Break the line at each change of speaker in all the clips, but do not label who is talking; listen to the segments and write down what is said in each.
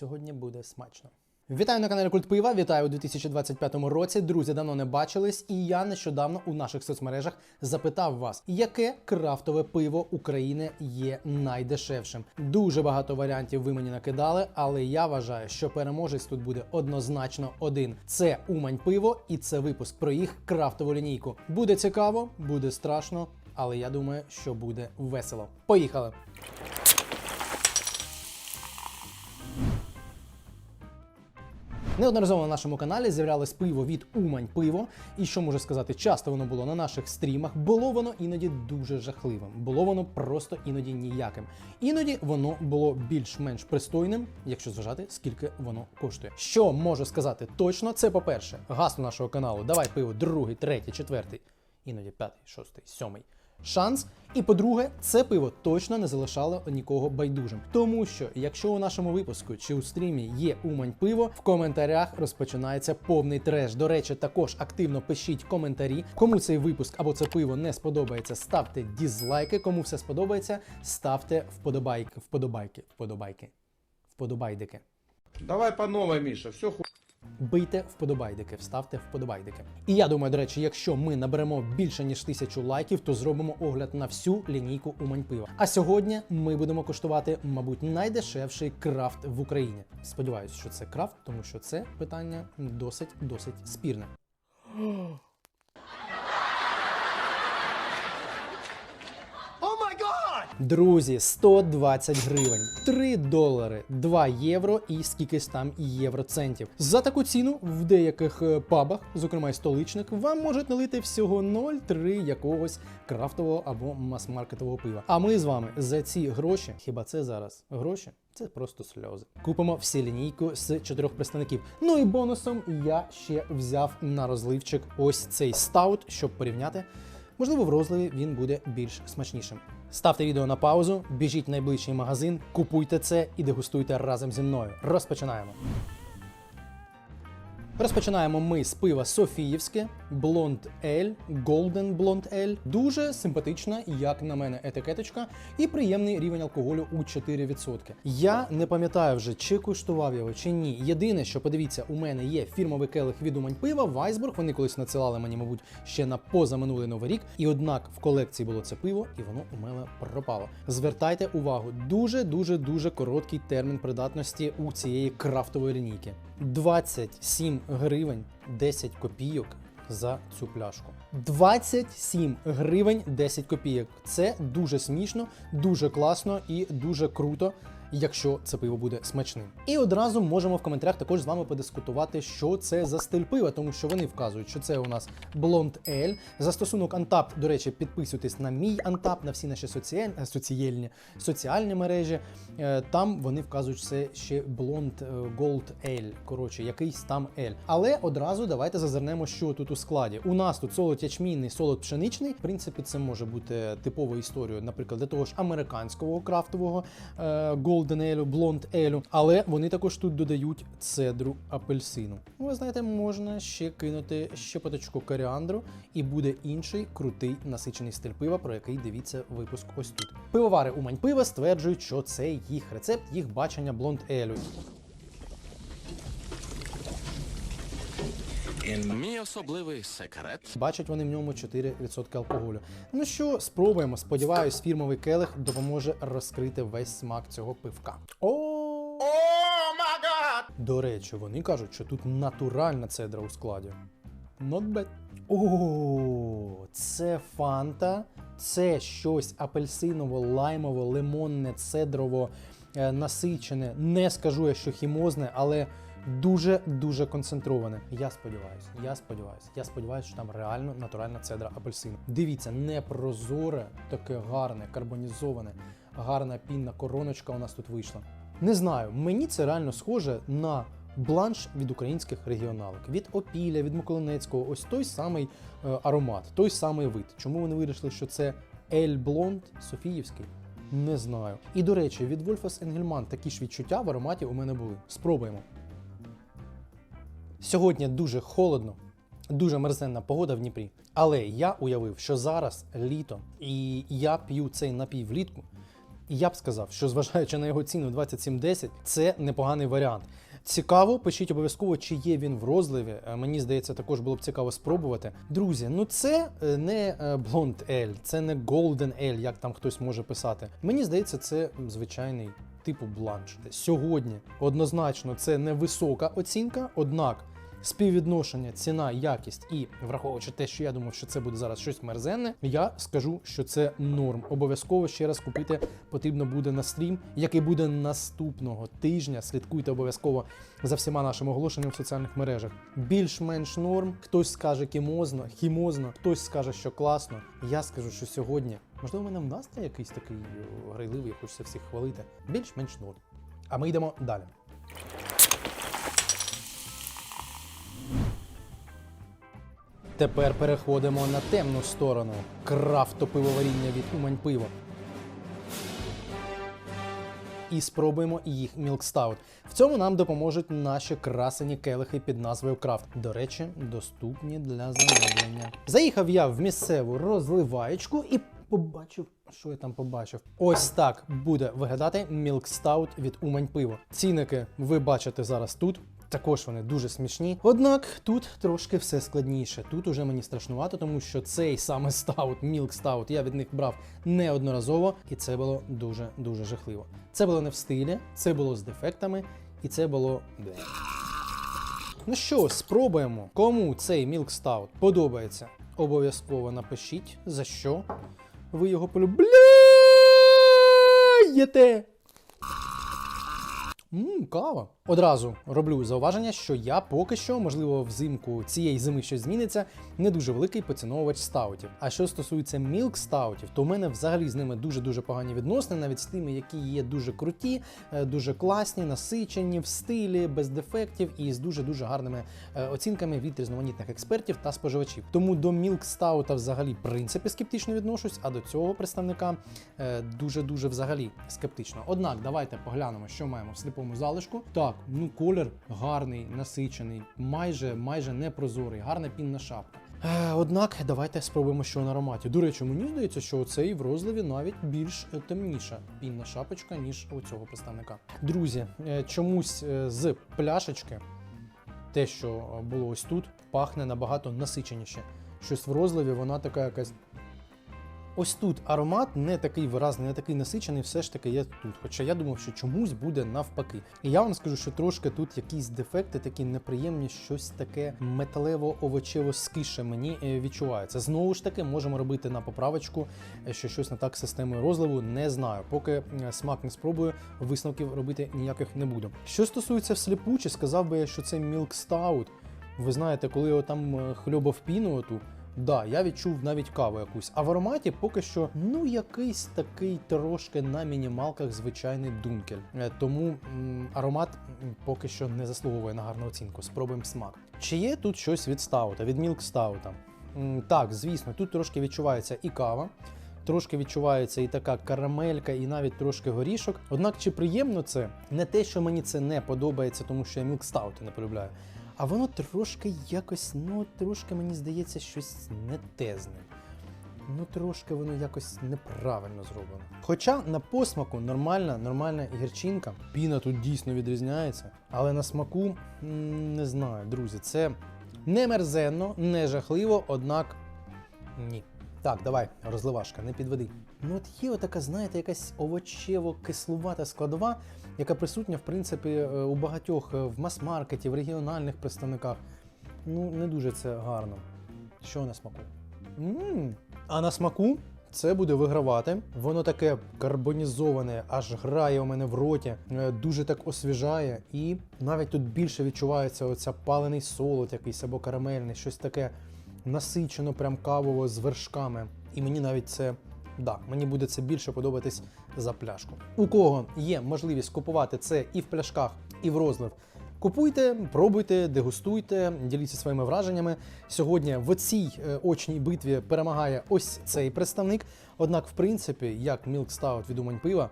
Сьогодні буде смачно. Вітаю на каналі Культ Пива. Вітаю у 2025 році. Друзі, давно не бачились, і я нещодавно у наших соцмережах запитав вас, яке крафтове пиво України є найдешевшим. Дуже багато варіантів ви мені накидали, але я вважаю, що переможець тут буде однозначно один. Це Умань пиво, і це випуск про їх крафтову лінійку. Буде цікаво, буде страшно, але я думаю, що буде весело. Поїхали! Неодноразово на нашому каналі з'являлось пиво від Умань пиво. І що можу сказати, часто воно було на наших стрімах. Було воно іноді дуже жахливим, було воно просто іноді ніяким. Іноді воно було більш-менш пристойним, якщо зважати, скільки воно коштує. Що можу сказати точно, це по-перше, гасло нашого каналу. Давай пиво, другий, третій, четвертий, іноді п'ятий, шостий, сьомий. Шанс. І по-друге, це пиво точно не залишало нікого байдужим. Тому що, якщо у нашому випуску чи у стрімі є Умань пиво, в коментарях розпочинається повний треш. До речі, також активно пишіть коментарі. Кому цей випуск або це пиво не сподобається, ставте дізлайки. Кому все сподобається, ставте вподобайки, вподобайки, вподобайки, вподобайдики.
Давай по новой, Миша, все ху...
Бийте вподобайдики, вставте вподобайдики. І я думаю, до речі, якщо ми наберемо більше ніж тисячу лайків, то зробимо огляд на всю лінійку Умань пива. А сьогодні ми будемо коштувати, мабуть, найдешевший крафт в Україні. Сподіваюсь, що це крафт, тому що це питання досить досить спірне. Друзі, 120 гривень, 3 долари, 2 євро і скількись там євроцентів. За таку ціну в деяких е, пабах, зокрема й столичних, вам можуть налити всього 0,3 якогось крафтового або мас-маркетового пива. А ми з вами за ці гроші, хіба це зараз гроші? Це просто сльози. Купимо всі лінійку з чотирьох представників. Ну і бонусом я ще взяв на розливчик ось цей стаут, щоб порівняти. Можливо, в розливі він буде більш смачнішим. Ставте відео на паузу, біжіть в найближчий магазин, купуйте це і дегустуйте разом зі мною. Розпочинаємо. Розпочинаємо ми з пива Софіївське, Blond Ale, Golden Blond Ale. Дуже симпатична, як на мене, етикеточка, і приємний рівень алкоголю у 4%. Я не пам'ятаю вже, чи куштував його, чи ні. Єдине, що подивіться, у мене є фірмовий келих від Умань пива Вайсбург. Вони колись надсилали мені, мабуть, ще на позаминулий новий рік. І однак в колекції було це пиво, і воно у мене пропало. Звертайте увагу, дуже дуже дуже короткий термін придатності у цієї крафтової лінійки. 27 гривень 10 копійок за цю пляшку. 27 гривень 10 копійок. Це дуже смішно, дуже класно і дуже круто. Якщо це пиво буде смачним, і одразу можемо в коментарях також з вами подискутувати, що це за стиль пива, тому що вони вказують, що це у нас Blond Ale. Застосунок Antap, до речі, підписуйтесь на мій Antap, на всі наші соціальні, соціальні, соціальні мережі. Е, Там вони вказують це ще Blond е, Gold Ale, коротше, якийсь там Ale. Але одразу давайте зазирнемо, що тут у складі. У нас тут солод ячмінний, солод пшеничний. В принципі, це може бути типовою історією, наприклад, для того ж американського крафтового е, Golden Ale, Blond Ale. Але вони також тут додають цедру апельсину. Ну, Ви знаєте, можна ще кинути щепоточку коріандру, і буде інший крутий насичений стиль пива, про який дивіться випуск ось тут. Пивовари Умань пива стверджують, що це їх рецепт, їх бачення Blond Ale.
Мій особливий секрет.
Бачать вони в ньому 4% алкоголю. Ну що, спробуємо. Сподіваюсь, фірмовий келих допоможе розкрити весь смак цього пивка. О! До речі, вони кажуть, що тут натуральна цедра у складі. Not bad. О, це фанта. Це щось апельсиново, лаймово, лимонне, цедрово, е, насичене. Не скажу я, що хімозне, але дуже дуже концентроване. Я сподіваюся, я сподіваюся, я сподіваюся, що там реально натуральна цедра апельсину. Дивіться, не прозоре, таке гарне, карбонізоване, гарна пінна короночка у нас тут вийшла. Не знаю, мені це реально схоже на бланш від українських регіоналок, від Опіля, від Миколинецького. Ось той самий е, аромат, той самий вид. Чому вони вирішили, що це Ель Блонд Софіївський? Не знаю. І до речі, від Вольфас Енгельман такі ж відчуття в ароматі у мене були. Спробуємо. Сьогодні дуже холодно, дуже мерзенна погода в Дніпрі. Але я уявив, що зараз літо, і я п'ю цей напій влітку. І я б сказав, що зважаючи на його ціну 27,10, це непоганий варіант. Цікаво, пишіть обов'язково, чи є він в розливі. Е, Мені здається, також було б цікаво спробувати. Друзі, ну це е, не е, Blonde Ale, це не Golden Ale, як там хтось може писати. Мені здається, це звичайний типу бланш. Сьогодні однозначно це не висока оцінка, однак співвідношення ціна, якість і враховуючи те, що я думав, що це буде зараз щось мерзенне, я скажу, що це норм. Обов'язково ще раз купити потрібно буде на стрім, який буде наступного тижня. Слідкуйте обов'язково за всіма нашими оголошеннями в соціальних мережах. Більш-менш норм. Хтось скаже кімозно, хімозно, хтось скаже, що класно. Я скажу, що сьогодні, можливо, мене в настрій якийсь такий грайливий, хочеться всіх хвалити. Більш-менш норм. А ми йдемо далі. Тепер переходимо на темну сторону. Крафтопивоваріння від Умань пиво. І спробуємо їх мілкстаут. В цьому нам допоможуть наші красені келихи під назвою Крафт. До речі, доступні для замовлення. Заїхав я в місцеву розливаєчку і побачив, що я там побачив. Ось так буде виглядати мілкстаут від Умань пиво. Цінники ви бачите зараз тут. Також вони дуже смішні. Однак тут трошки все складніше. Тут уже мені страшнувато, тому що цей саме стаут, мілк стаут, я від них брав неодноразово, і це було дуже дуже жахливо. Це було не в стилі, це було з дефектами, і це було. Ну що, спробуємо. Кому цей мілк стаут подобається? Обов'язково напишіть, за що ви його полюбляєте. Мм, кава. Одразу роблю зауваження, що я поки що, можливо, взимку цієї зими щось зміниться, не дуже великий поціновувач стаутів. А що стосується мілк стаутів, то у мене взагалі з ними дуже дуже погані відносини, навіть з тими, які є дуже круті, е, дуже класні, насичені в стилі, без дефектів і з дуже дуже гарними е, оцінками від різноманітних експертів та споживачів. Тому до мілк стаута взагалі в принципі скептично відношусь, а до цього представника дуже дуже взагалі скептично. Однак, давайте поглянемо, що маємо в сліпому залишку. Так, ну колір гарний, насичений, майже майже непрозорий, гарна пінна шапка. Е, Однак давайте спробуємо, що на ароматі. До речі, мені здається, що цей в розливі навіть більш е, темніша пінна шапочка, ніж у цього представника. Друзі, е, чомусь з пляшечки те, що було ось тут, пахне набагато насиченіше. Щось в розливі, вона така якась. Ось тут аромат не такий виразний, не такий насичений, все ж таки є тут. Хоча я думав, що чомусь буде навпаки. І я вам скажу, що трошки тут якісь дефекти, такі неприємні, щось таке металево-овочево скише мені е, відчувається. Знову ж таки, можемо робити на поправочку, е, що щось не так з системою розливу. Не знаю. Поки е, смак не спробую, висновків робити ніяких не буду. Що стосується всліпу, чи сказав би я, що це Stout. Ви знаєте, коли я там хльобав піну оту, Да, я відчув навіть каву якусь. А в ароматі поки що ну якийсь такий трошки на мінімалках звичайний дункель. Е, Тому аромат поки що не заслуговує на гарну оцінку. Спробуємо смак. Чи є тут щось від стаута, від мілк стаута? Так, звісно, тут трошки відчувається і кава. Трошки відчувається і така карамелька, і навіть трошки горішок. Однак, чи приємно це? Не те, що мені це не подобається, тому що я мілк стаути не полюбляю. А воно трошки якось, ну трошки мені здається, щось не те з ним. Ну трошки воно якось неправильно зроблено. Хоча на посмаку нормальна, нормальна гірчинка, піна тут дійсно відрізняється, але на смаку не знаю, друзі, це не мерзенно, не жахливо, однак ні. Так, давай, розливашка, не підведи. Ну от є отака, знаєте, якась овочево-кислувата складова, яка присутня, в принципі, е, у багатьох е, в мас-маркеті, в регіональних представниках. Ну, не дуже це гарно. Що на смаку? м А на смаку це буде вигравати. Воно таке карбонізоване, аж грає у мене в роті, е, дуже так освіжає. І навіть тут більше відчувається оця палений солод якийсь або карамельний, щось таке насичено, прям кавово з вершками. І мені навіть це. Да, мені буде це більше подобатись за пляшку. У кого є можливість купувати це і в пляшках, і в розлив. Купуйте, пробуйте, дегустуйте, діліться своїми враженнями. Сьогодні в цій е, очній битві перемагає ось цей представник. Однак, в принципі, як Milk Stout від Умань пива,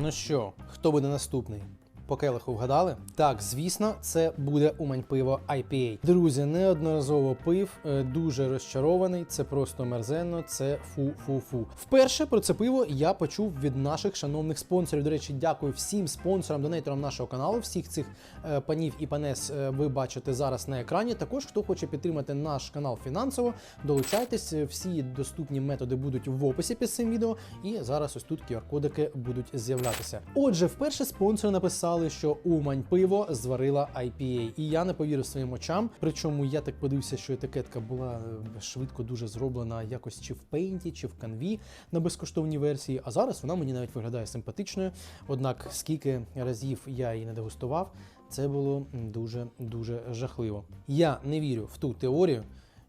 Ну що, хто буде наступний? По келиху вгадали? Так, звісно, це буде Умань пиво IPA. Друзі, неодноразово пив, е, дуже розчарований. Це просто мерзенно, це фу-фу-фу. Вперше про це пиво я почув від наших шановних спонсорів. До речі, дякую всім спонсорам, донейтерам нашого каналу. Всіх цих е, панів і панес е, ви бачите зараз на екрані. Також хто хоче підтримати наш канал фінансово, долучайтесь. Всі доступні методи будуть в описі під цим відео. І зараз ось тут QR-кодики будуть з'являтися. Отже, вперше спонсори написали, що Умань пиво зварила IPA. І я не повірив своїм очам. Причому я так подивився, що етикетка була е, швидко дуже зроблена якось чи в пейнті, чи в канві на безкоштовній версії. А зараз вона мені навіть виглядає симпатичною. Однак, скільки разів я її не дегустував, це було дуже дуже жахливо. Я не вірю в ту теорію.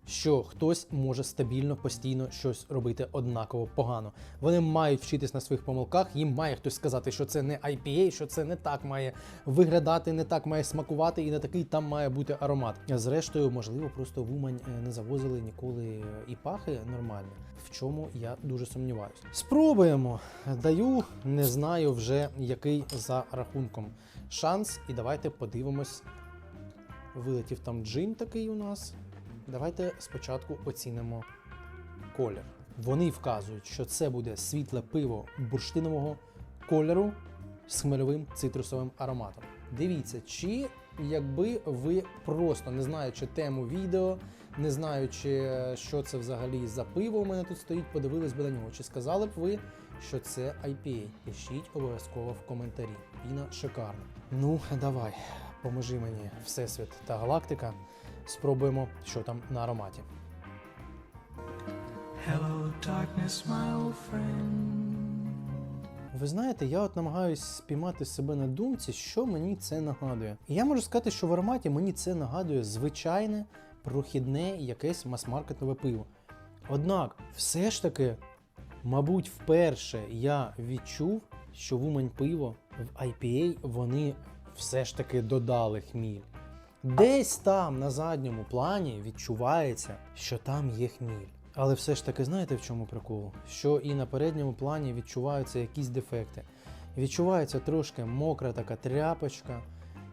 Що хтось може стабільно постійно щось робити однаково погано. Вони мають вчитись на своїх помилках. Їм має хтось сказати, що це не IPA, що це не так має виглядати, не так має смакувати, і не такий там має бути аромат. Зрештою, можливо, просто в Умань е, не завозили ніколи і пахи нормальні. В чому я дуже сумніваюся. Спробуємо. Даю, не знаю вже який за рахунком шанс. І давайте подивимось. Вилетів там джин такий у нас. Давайте спочатку оцінимо колір. Вони вказують, що це буде світле пиво бурштинового кольору з хмельовим цитрусовим ароматом. Дивіться, чи якби ви просто не знаючи тему відео, не знаючи, що це взагалі за пиво у мене тут стоїть, подивились би на нього. Чи сказали б ви, що це IPA? Пишіть обов'язково в коментарі. Піна шикарна. Ну, давай, поможи мені, Всесвіт та Галактика. Спробуємо, що там на ароматі.
Hello, darkness, my old friend.
Ви знаєте, я от намагаюсь спіймати себе на думці, що мені це нагадує. І я можу сказати, що в ароматі мені це нагадує звичайне прохідне якесь мас-маркетове пиво. Однак, все ж таки, мабуть, вперше я відчув, що в Умань пиво в IPA вони все ж таки додали хміль. Десь там на задньому плані відчувається, що там є хміль. Але все ж таки, знаєте в чому прикол? Що і на передньому плані відчуваються якісь дефекти. Відчувається трошки мокра така тряпочка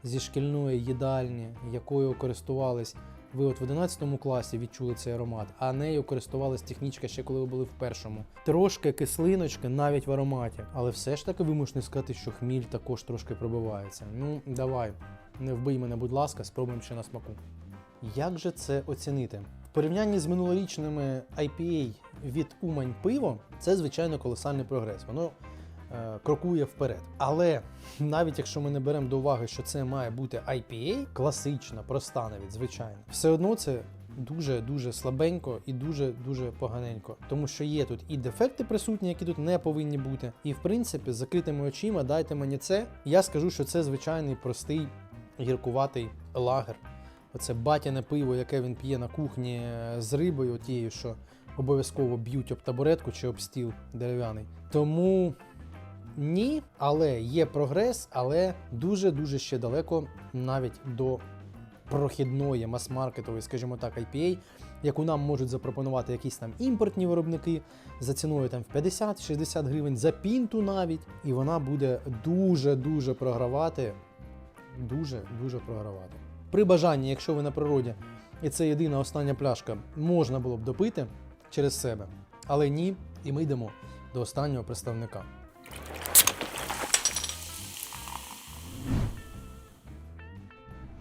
зі шкільної їдальні, якою користувались. Ви от в 11 класі відчули цей аромат, а нею користувалась технічка ще коли ви були в першому. Трошки кислиночки навіть в ароматі, але все ж таки вимушений сказати, що хміль також трошки пробивається. Ну, давай, не вбий мене, будь ласка, спробуємо ще на смаку. Як же це оцінити? В порівнянні з минулорічними IPA від Умань пиво, це звичайно колосальний прогрес. Воно е, крокує вперед. Але навіть якщо ми не беремо до уваги, що це має бути IPA, класична, проста навіть, звичайно, все одно це дуже дуже слабенько і дуже дуже поганенько. Тому що є тут і дефекти присутні, які тут не повинні бути. І в принципі, з закритими очима дайте мені це. Я скажу, що це звичайний простий гіркуватий лагер. Оце батяне пиво, яке він п'є на кухні е, з рибою, тією, що обов'язково б'ють об табуретку чи об стіл дерев'яний. Тому ні, але є прогрес, але дуже-дуже ще далеко навіть до прохідної мас-маркетової, скажімо так, IPA, яку нам можуть запропонувати якісь там імпортні виробники за ціною там в 50-60 гривень за пінту навіть, і вона буде дуже-дуже програвати. Дуже дуже програвати. При бажанні, якщо ви на природі, і це єдина остання пляшка, можна було б допити через себе. Але ні, і ми йдемо до останнього представника.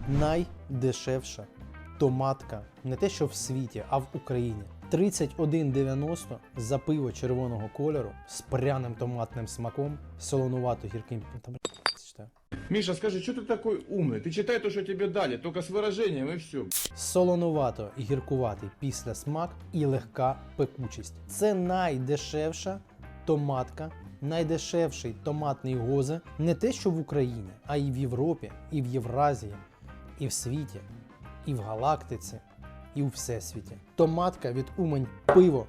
Найдешевша томатка не те, що в світі, а в Україні. 31,90 за пиво червоного кольору з пряним томатним смаком, солонувато гірким. Та, блін, читаю.
Миша, скажи, что ты такой умный? Ты читай то, что тебе дали, только с выражением и все.
солонувато і гіркуватий після смак і легка пекучість. Це найдешевша томатка, найдешевший томатний гозе не те, що в Україні, а і в Європі, і в Євразії, і в світі, і в галактиці, і у всесвіті. Томатка від Умань пиво.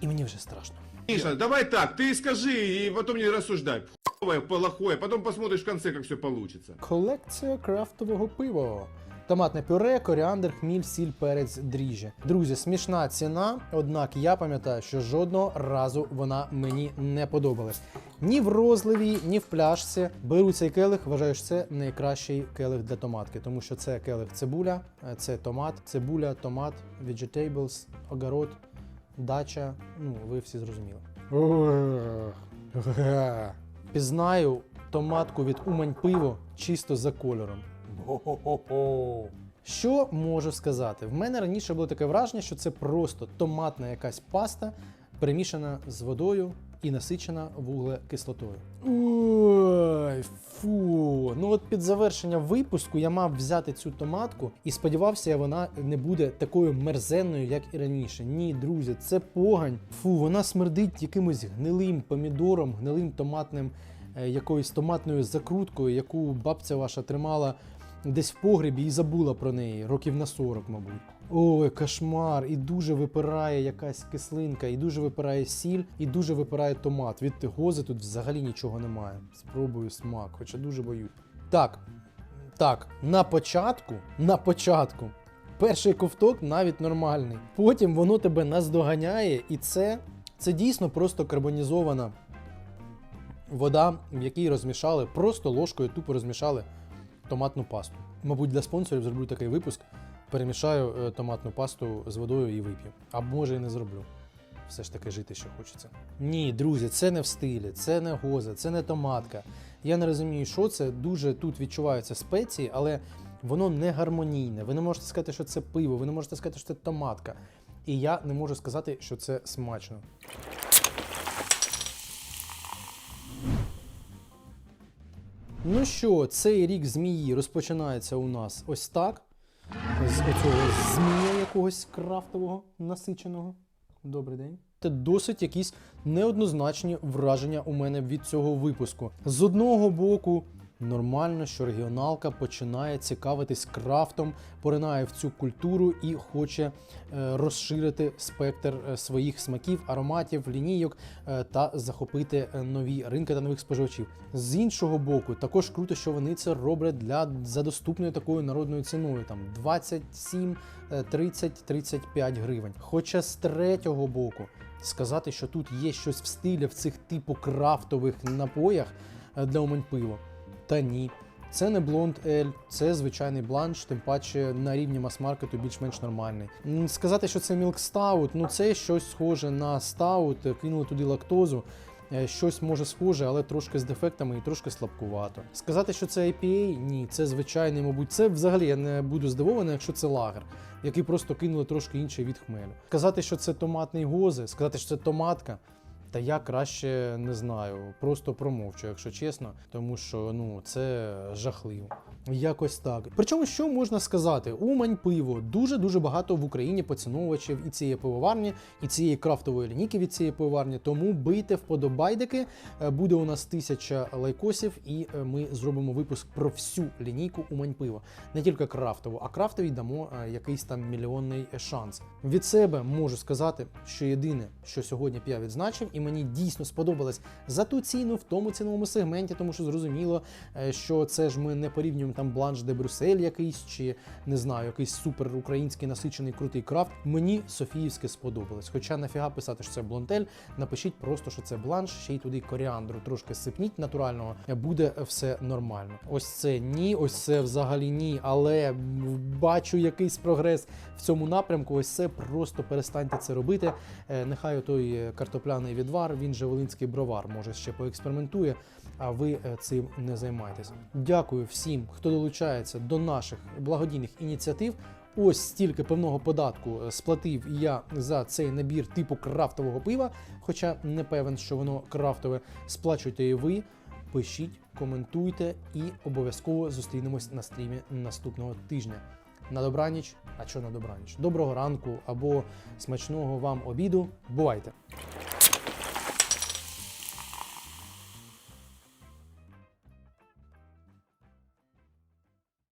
І мені вже страшно.
Миша, давай так, ты скажи и потом не рассуждай. Плохое, потом посмотришь в конце, как все получится.
Колекція крафтового пива. Томатне пюре, коріандр, хміль, сіль, перець, дріжджі. Друзі, смішна ціна, однак я пам'ятаю, що жодного разу вона мені не подобалась. Ні в розливі, ні в пляшці. Беру цей келих, вважаю, що це найкращий келих для томатки, тому що це келих цибуля, е, це томат, цибуля, томат, vegetables, огород, дача. Ну, ви всі зрозуміли. Пізнаю томатку від Умань пиво чисто за кольором. Хо-хо-хо-хо. Що можу сказати? В мене раніше було таке враження, що це просто томатна якась паста, перемішана з водою і насичена вуглекислотою. Ой, фу. Ну от під завершення випуску я мав взяти цю томатку і сподівався, вона не буде такою мерзенною, як і раніше. Ні, друзі, це погань. Фу, вона смердить якимось гнилим помідором, гнилим томатним, е, якоюсь томатною закруткою, яку бабця ваша тримала десь в погребі і забула про неї років на 40, мабуть. Ой, кошмар! І дуже випирає якась кислинка, і дуже випирає сіль, і дуже випирає томат. Від гози тут взагалі нічого немає. Спробую смак, хоча дуже боюсь. Так, так, на початку, на початку. Перший ковток навіть нормальний. Потім воно тебе наздоганяє, і це, це дійсно просто карбонізована вода, в якій розмішали, просто ложкою тупо розмішали томатну пасту. Мабуть, для спонсорів зроблю такий випуск. Перемішаю е, томатну пасту з водою і вип'ю. А може і не зроблю. Все ж таки жити ще хочеться. Ні, друзі, це не в стилі, це не гоза, це не томатка. Я не розумію, що це. Дуже тут відчуваються спеції, але воно не гармонійне. Ви не можете сказати, що це пиво, ви не можете сказати, що це томатка. І я не можу сказати, що це смачно. Ну що, цей рік змії розпочинається у нас ось так. З оцього змія якогось крафтового, насиченого. Добрий день. Це досить якісь неоднозначні враження у мене від цього випуску. З одного боку, нормально, що регіоналка починає цікавитись крафтом, поринає в цю культуру і хоче е, розширити спектр е, своїх смаків, ароматів, лінійок е, та захопити нові ринки та нових споживачів. З іншого боку, також круто, що вони це роблять для за доступною такою народною ціною, там 27, е, 30, 35 гривень. Хоча з третього боку сказати, що тут є щось в стилі в цих типу крафтових напоях для умань пиво. Та ні. Це не блонд Ель, це звичайний бланш, тим паче на рівні мас-маркету більш-менш нормальний. Сказати, що це мілк стаут, ну це щось схоже на стаут, кинули туди лактозу. е, Щось може схоже, але трошки з дефектами і трошки слабкувато. Сказати, що це IPA, ні, це звичайний, мабуть, це взагалі я не буду здивований, якщо це лагер, який просто кинули трошки інший від хмелю. Сказати, що це томатний гози, сказати, що це томатка. Та я краще не знаю, просто промовчу, якщо чесно, тому що ну це жахливо. Якось так. Причому, що можна сказати? Умань пиво дуже дуже багато в Україні поціновувачів і цієї пивоварні, і цієї крафтової лінійки від цієї пивоварні. Тому бийте вподобайдики. Е, Буде у нас тисяча лайкосів, і е, ми зробимо випуск про всю лінійку Умань пиво. Не тільки крафтову, а крафтовій дамо е, якийсь там мільйонний шанс. Від себе можу сказати, що єдине, що сьогодні я відзначив, і мені дійсно сподобалось за ту ціну в тому ціновому сегменті, тому що зрозуміло, що це ж ми не порівнюємо там бланш де Брюссель якийсь, чи не знаю, якийсь супер український насичений крутий крафт. Мені Софіївське сподобалось. Хоча нафіга писати, що це блонтель, напишіть просто, що це бланш, ще й туди коріандру трошки сипніть натурального, буде все нормально. Ось це ні, ось це взагалі ні. Але бачу якийсь прогрес в цьому напрямку. Ось це просто перестаньте це робити. Е, Нехай той картопляний відвар, він же волинський бровар, може ще поекспериментує. А ви е, цим не займайтесь. Дякую всім, хто долучається до наших благодійних ініціатив. Ось стільки певного податку е, сплатив я за цей набір типу крафтового пива. Хоча не певен, що воно крафтове. Сплачуйте і ви, пишіть, коментуйте і обов'язково зустрінемось на стрімі наступного тижня. На добраніч, а що на добраніч? Доброго ранку або смачного вам обіду. Бувайте!